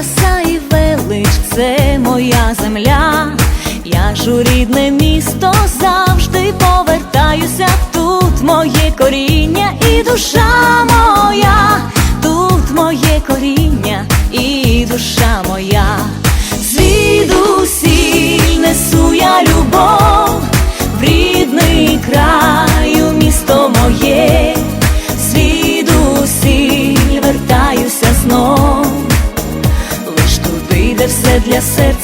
краса і велич, це моя земля, я ж у рідне місто завжди повертаюся. Тут моє коріння і душа моя, тут моє коріння і душа моя, звідусіль несу я любов, в рідний краю місто моє.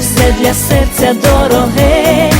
все для серця дороге.